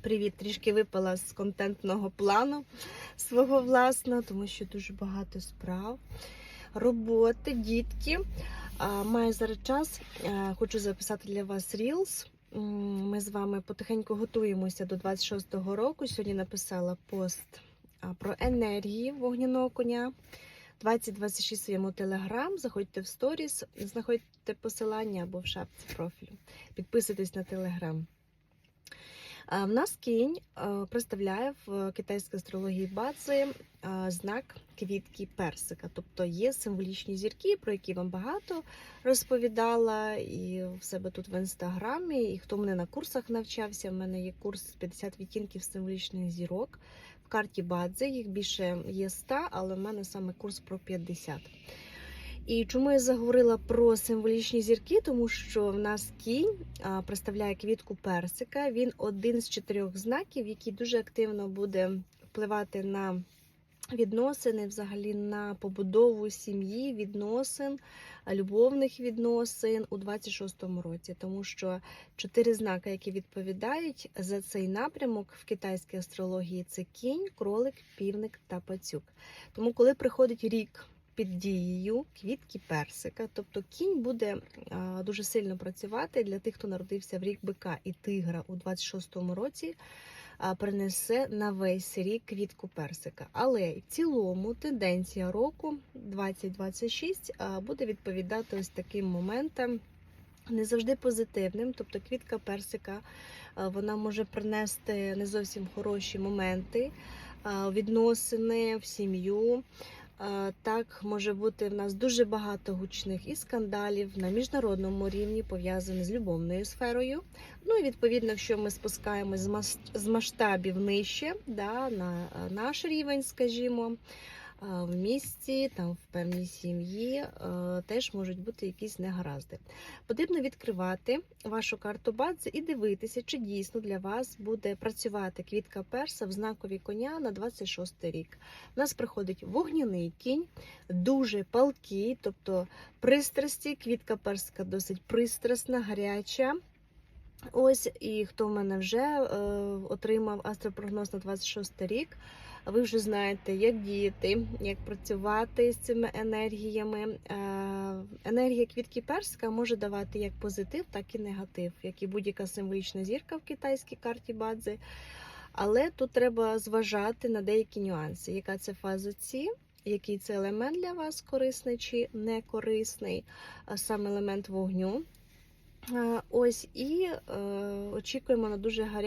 Привіт, трішки випала з контентного плану свого власного, тому що дуже багато справ, роботи, дітки. Маю зараз час. е, Хочу записати для вас Reels. Ми з вами потихеньку готуємося до 26-го року. Сьогодні написала пост про енергії вогняного коня. 2026 в своєму телеграм. Заходьте в сторіс, знаходьте посилання або в шапці профілю. Підписуйтесь на телеграм. А, В нас кінь представляє в китайській астрології бази а, знак квітки персика. Тобто є символічні зірки, про які вам багато розповідала і в себе тут в інстаграмі. І хто мене на курсах навчався, в мене є курс 50 відтінків символічних зірок. В карті бадзи їх більше є 100, але в мене саме курс про 50. І чому я заговорила про символічні зірки? Тому що в нас кінь представляє квітку персика. Він один з чотирьох знаків, який дуже активно буде впливати на відносини, взагалі на побудову сім'ї, відносин, любовних відносин у 26-му році. Тому що чотири знаки, які відповідають за цей напрямок в китайській астрології, це кінь, кролик, півник та пацюк. Тому, коли приходить рік під дією квітки персика. Тобто кінь буде дуже сильно працювати для тих, хто народився в рік бика і тигра у 26-му році. Принесе на весь рік квітку персика. Але в цілому тенденція року 2026 буде відповідати ось таким моментам, не завжди позитивним. Тобто квітка персика вона може принести не зовсім хороші моменти, відносини в сім'ю. Так, може бути в нас дуже багато гучних і скандалів на міжнародному рівні, пов'язаних з любовною сферою. Ну і відповідно, якщо ми спускаємось з мас- масштабів нижче, да, на наш рівень, скажімо, в місті, там в певній сім'ї е, теж можуть бути якісь негаразди. Потрібно відкривати вашу карту бадзи і дивитися, чи дійсно для вас буде працювати квітка перса в знакові коня на 26 рік. У нас приходить вогняний кінь, дуже палкий, тобто пристрасті. Квітка персика досить пристрасна, гаряча. Ось, і хто в мене вже е, отримав астропрогноз на 26 рік, ви вже знаєте, як діяти, як працювати з цими енергіями. Е, енергія квітки персика може давати як позитив, так і негатив, як і будь-яка символічна зірка в китайській карті бадзи. Але тут треба зважати на деякі нюанси, яка це фаза ці, який це елемент для вас корисний чи не корисний, саме елемент вогню. Ось і е, очікуємо на дуже гарячу.